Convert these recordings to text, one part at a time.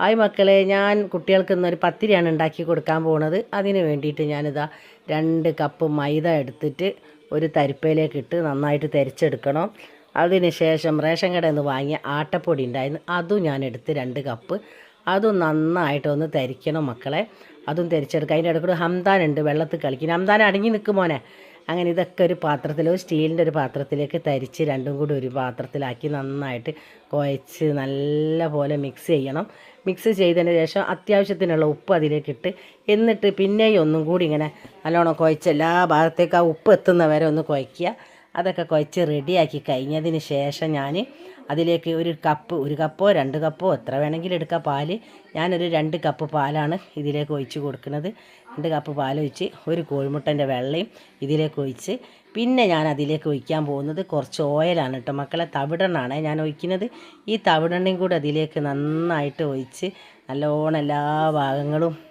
Hi മക്കളെ ഞാൻ കുട്ടികൾക്ക് ഇന്നൊരു പത്തിരിയാണ് ഉണ്ടാക്കി കൊടുക്കാൻ പോണത്. അതിന് വേണ്ടിയിട്ട് ഞാനിതാ രണ്ട് കപ്പ് മൈദ എടുത്തിട്ട് ഒരു തരിപ്പയിലേക്ക് ഇട്ട് നന്നായിട്ട് തരിച്ചെടുക്കണം. അതിന് ശേഷം റേഷൻ കടയിൽ നിന്ന് വാങ്ങിയ ആട്ടപ്പൊടി ഉണ്ടായിരുന്നു അതും ഞാൻ എടുത്ത് രണ്ട് കപ്പ്. അതും നന്നായിട്ടൊന്ന് തരിക്കണം മക്കളെ. അതും തരിച്ചെടുക്കുക അതിന്റെ ഇടയ്ക്കൂടെ ഹംദാൻ ഉണ്ട് വെള്ളത്തിൽ കളിക്കുന്നത് ഹംദാൻ അടങ്ങി നിൽക്കും മോനെ. അങ്ങനെ ഇതൊക്കെ ഒരു പാത്രത്തിൽ സ്റ്റീലിന്റെ ഒരു പാത്രത്തിലേക്ക് തരിച്ച് രണ്ടും കൂടി ഒരു പാത്രത്തിലാക്കി നന്നായിട്ട് കുഴച്ച് നല്ല പോലെ മിക്സ് ചെയ്യണം. മിക്സ് ചെയ്തതിന് ശേഷം അത്യാവശ്യത്തിനുള്ള ഉപ്പ് അതിലേക്ക് ഇട്ട് എന്നിട്ട് പിന്നെയും ഒന്നും കൂടി ഇങ്ങനെ നല്ലോണം കുഴച്ച് എല്ലാ ഭാഗത്തേക്ക് ആ ഉപ്പ് എത്തുന്ന വരെ ഒന്ന് കുഴയ്ക്കുക. അതൊക്കെ കുഴച്ച് റെഡിയാക്കി കഴിഞ്ഞതിന് ശേഷം ഞാൻ അതിലേക്ക് ഒരു കപ്പ് ഒരു കപ്പോ രണ്ട് കപ്പോ എത്ര വേണമെങ്കിലും എടുക്കാം. പാൽ. ഞാനൊരു രണ്ട് കപ്പ് പാലാണ് ഇതിലേക്ക് ഒഴിച്ച് കൊടുക്കുന്നത്. രണ്ട് കപ്പ് പാലൊഴിച്ച് ഒരു കോഴിമുട്ടന്റെ വെള്ളയും ഇതിലേക്ക് ഒഴിച്ച് പിന്നെ ഞാൻ അതിലേക്ക് ഒഴിക്കാൻ പോകുന്നത് കുറച്ച് ഓയിലാണ് കേട്ടോ. മക്കളെ തവിടെണ്ണാണ് ഞാൻ ഒഴിക്കുന്നത്. ഈ തവിടെണ്ണയും കൂടെ അതിലേക്ക് നന്നായിട്ട് ഒഴിച്ച് നല്ലോണം എല്ലാ ഭാഗങ്ങളും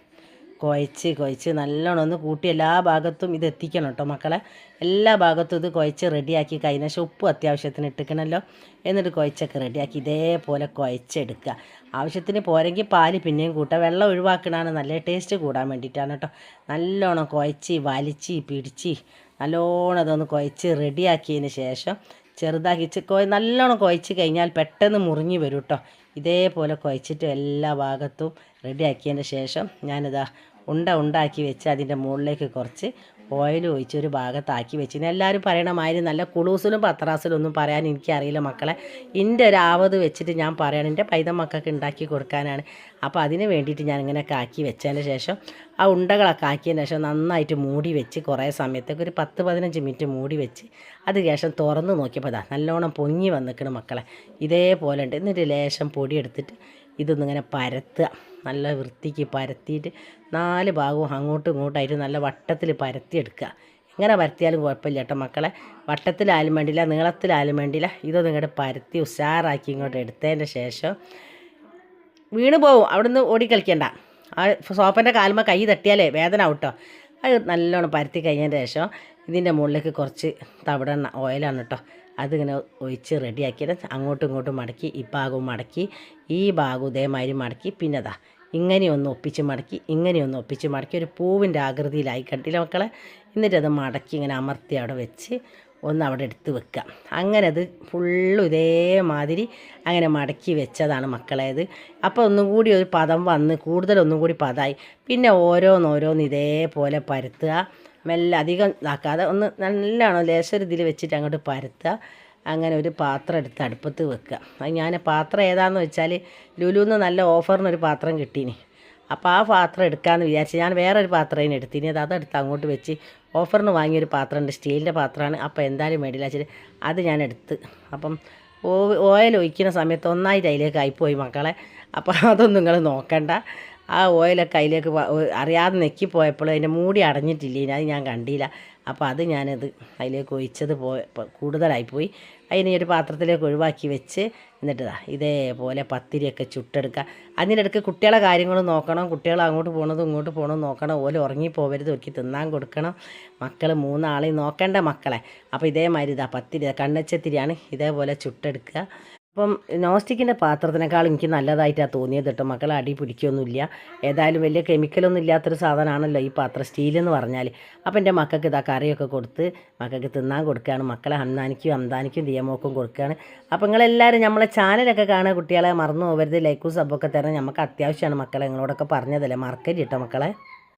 കുഴച്ച് കുഴച്ച് നല്ലോണം ഒന്ന് കൂട്ടി എല്ലാ ഭാഗത്തും ഇത് എത്തിക്കണം കേട്ടോ മക്കളെ. എല്ലാ ഭാഗത്തും ഇത് കുഴച്ച് റെഡിയാക്കി കഴിഞ്ഞ ശേഷം ഉപ്പ് അത്യാവശ്യത്തിന് ഇട്ടിക്കണമല്ലോ എന്നിട്ട് കുഴച്ചൊക്കെ റെഡിയാക്കി ഇതേപോലെ കുഴച്ചെടുക്കുക. ആവശ്യത്തിന് പോരെങ്കിൽ പാൽ പിന്നെയും കൂട്ടുക വെള്ളം ഒഴിവാക്കണതാണ് നല്ല ടേസ്റ്റ് കൂടാൻ വേണ്ടിയിട്ടാണ് കേട്ടോ നല്ലോണം കുഴച്ച് വലിച്ച് പിടിച്ച് നല്ലോണം അതൊന്ന് കുഴച്ച് റെഡിയാക്കിയതിന് ശേഷം ചെറുതാക്കി ചെ- കൊ നല്ലോണം കുഴച്ച് കഴിഞ്ഞാൽ പെട്ടെന്ന് മുറിഞ്ഞ് വരും കേട്ടോ ഇതേപോലെ കുഴച്ചിട്ട് എല്ലാ ഭാഗത്തും റെഡിയാക്കിയതിന് ശേഷം ഞാനിതാ ഉണ്ട ഉണ്ടാക്കി വെച്ച് അതിന്റെ മുകളിലേക്ക് കുറച്ച് ഓയിൽ ഒഴിച്ച് ഒരു ഭാഗത്താക്കി വെച്ച്. എല്ലാവരും പറയണ മാതിരി നല്ല കുളൂസിലും പത്രാസിലും ഒന്നും പറയാൻ എനിക്കറിയില്ല മക്കളെ. എന്റെ ഒരു ആവത് വെച്ചിട്ട് ഞാൻ പറയണം എന്റെ പൈത മക്കൾക്ക് ഉണ്ടാക്കി കൊടുക്കാനാണ്. അപ്പോൾ അതിന് വേണ്ടിയിട്ട് ഞാൻ ഇങ്ങനെ കാക്കി വെച്ചതിന് ശേഷം ആ ഉണ്ടകളൊക്കെ ആക്കിയതിന് ശേഷം നന്നായിട്ട് മൂടി വെച്ച് കുറേ സമയത്തേക്ക് ഒരു പത്ത് പതിനഞ്ച് മിനിറ്റ് മൂടി വെച്ച് അത് ശേഷം തുറന്ന് നോക്കിയപ്പോൾ അതാ നല്ലോണം പൊങ്ങി വന്നിക്കണം മക്കളെ. ഇതേപോലെ ഉണ്ട് എന്നിട്ട് ലേശം പൊടി എടുത്തിട്ട് ഇതൊന്നിങ്ങനെ പരത്തുക. നല്ല വൃത്തിക്ക് പരത്തിയിട്ട് നാല് ഭാഗവും അങ്ങോട്ടും ഇങ്ങോട്ടായിട്ട് നല്ല വട്ടത്തിൽ പരത്തിയെടുക്കുക. എങ്ങനെ പരത്തിയാലും കുഴപ്പമില്ല കേട്ടോ മക്കളെ. വട്ടത്തിലായാലും വേണ്ടില്ല നീളത്തിലായാലും വേണ്ടില്ല ഇതൊന്നും ഇങ്ങോട്ട് പരത്തി ഉഷാറാക്കി ഇങ്ങോട്ട് എടുത്തതിന്റെ ശേഷം വീണ് പോവും. അവിടുന്ന് ഓടിക്കളിക്കണ്ട. ആ സോപ്പന്റെ കാലുമ്പോൾ കൈ തട്ടിയാലേ വേദന കേട്ടോ. അത് നല്ലോണം പരത്തി കഴിഞ്ഞതിന് ശേഷം ഇതിന്റെ മുകളിലേക്ക് കുറച്ച് തവിടെണ്ണ ഓയിലാണ് കേട്ടോ. അതിങ്ങനെ ഒഴിച്ച് റെഡിയാക്കിയിട്ട് അങ്ങോട്ടും ഇങ്ങോട്ടും മടക്കി ഈ ഭാഗവും മടക്കി ഈ ഭാഗവും ഇതേമാതിരി മടക്കി പിന്നെ അതാ ഇങ്ങനെയൊന്ന് ഒപ്പിച്ച് മടക്കി ഇങ്ങനെയൊന്ന് ഒപ്പിച്ച് മടക്കി ഒരു പൂവിന്റെ ആകൃതിയിലായി കണ്ടില്ല മക്കളെ? എന്നിട്ടത് മടക്കി ഇങ്ങനെ അമർത്തി അവിടെ വെച്ച് ഒന്ന് അവിടെ എടുത്ത് വെക്കുക. അങ്ങനെ അത് ഫുള്ളും ഇതേമാതിരി അങ്ങനെ മടക്കി വെച്ചതാണ് മക്കളേത് അപ്പോൾ ഒന്നും കൂടി ഒരു പദം വന്ന് കൂടുതൽ ഒന്നും കൂടി പദമായി പിന്നെ ഓരോന്നോരോന്ന് ഇതേപോലെ പരത്തുക. മെല്ലെ അധികം ഇതാക്കാതെ ഒന്ന് നല്ലോണം ലേശം ഇതിൽ വെച്ചിട്ട് അങ്ങോട്ട് പരത്തുക. അങ്ങനെ ഒരു പാത്രം എടുത്ത് അടുപ്പത്ത് വെക്കുക. അത് ഞാൻ പാത്രം ഏതാണെന്ന് വെച്ചാൽ ലുലുന്ന് നല്ല ഓഫറിനൊരു പാത്രം കിട്ടീനി. അപ്പോൾ ആ പാത്രം എടുക്കാമെന്ന് വിചാരിച്ച് ഞാൻ വേറൊരു പാത്രം അതിന് എടുത്തിനി അത് അതെടുത്ത് അങ്ങോട്ട് വെച്ച് ഓഫറിന് വാങ്ങിയൊരു പാത്രമുണ്ട് സ്റ്റീലിന്റെ പാത്രമാണ്. അപ്പോൾ എന്തായാലും മേടില്ല വെച്ചിട്ട് അത് ഞാൻ എടുത്ത്. അപ്പം ഓ ഓയിൽ ഒഴിക്കുന്ന സമയത്ത് ഒന്നായിട്ട് അതിലേക്ക് ആയിപ്പോയി മക്കളെ. അപ്പോൾ അതൊന്നും നിങ്ങൾ നോക്കണ്ട. ആ ഓയിലൊക്കെ അതിലേക്ക് അറിയാതെ നെക്കി അറിയാതെ നെക്കിപ്പോയപ്പോൾ അതിന്റെ മൂടി അടഞ്ഞിട്ടില്ല? അത് ഞാൻ കണ്ടില്ല. അപ്പോൾ അത് ഞാനത് അതിലേക്ക് ഒഴിച്ചത് പോയ. കൂടുതലായിപ്പോയി അതിനെ ഒരു പാത്രത്തിലേക്ക് ഒഴിവാക്കി വെച്ച് എന്നിട്ട് ഇതേപോലെ പത്തിരിയൊക്കെ ചുട്ടെടുക്കുക. അതിനിടയ്ക്ക് കുട്ടികളെ കാര്യങ്ങൾ നോക്കണം. കുട്ടികൾ അങ്ങോട്ട് പോകണതും ഇങ്ങോട്ട് പോകണതും നോക്കണം. ഓലെ ഉറങ്ങി പോകരുത് ഒരുക്കി തിന്നാൻ കൊടുക്കണം. മക്കൾ മൂന്നാളെയും നോക്കേണ്ട മക്കളെ. അപ്പോൾ ഇതേമാതിരി ഇതാ പത്തിരി കണ്ണച്ചത്തിരിയാണ് ഇതേപോലെ ചുട്ടെടുക്കുക. അപ്പം നോസ്റ്റിക്കിന്റെ പാത്രത്തിനേക്കാൾ എനിക്ക് നല്ലതായിട്ടാണ് തോന്നിയത് കേട്ടോ. മക്കളെ അടി പിടിക്കൊന്നുമില്ല. ഏതായാലും വലിയ കെമിക്കലൊന്നും ഇല്ലാത്തൊരു സാധനമാണല്ലോ ഈ പാത്രം. സ്റ്റീലെന്ന് പറഞ്ഞാൽ. അപ്പം എന്റെ മക്കൾക്ക് ഇതാ കറിയൊക്കെ കൊടുത്ത് മക്കൾക്ക് തിന്നാൻ കൊടുക്കുകയാണ്. മക്കളെ ഹംദാനിക്കും അന്താനിക്കും ദിയമോക്കും കൊടുക്കുകയാണ്. അപ്പോൾ നിങ്ങളെല്ലാവരും നമ്മളെ ചാനലൊക്കെ കാണുക കുട്ടികളെ മറന്നു പോകരുത്. ലൈക്കും സബ്ബൊക്കെ തരണം. നമുക്ക് അത്യാവശ്യമാണ് മക്കളെ നിങ്ങളോടൊക്കെ പറഞ്ഞതല്ലേ? മറക്കരുത് കേട്ടോ മക്കളെ.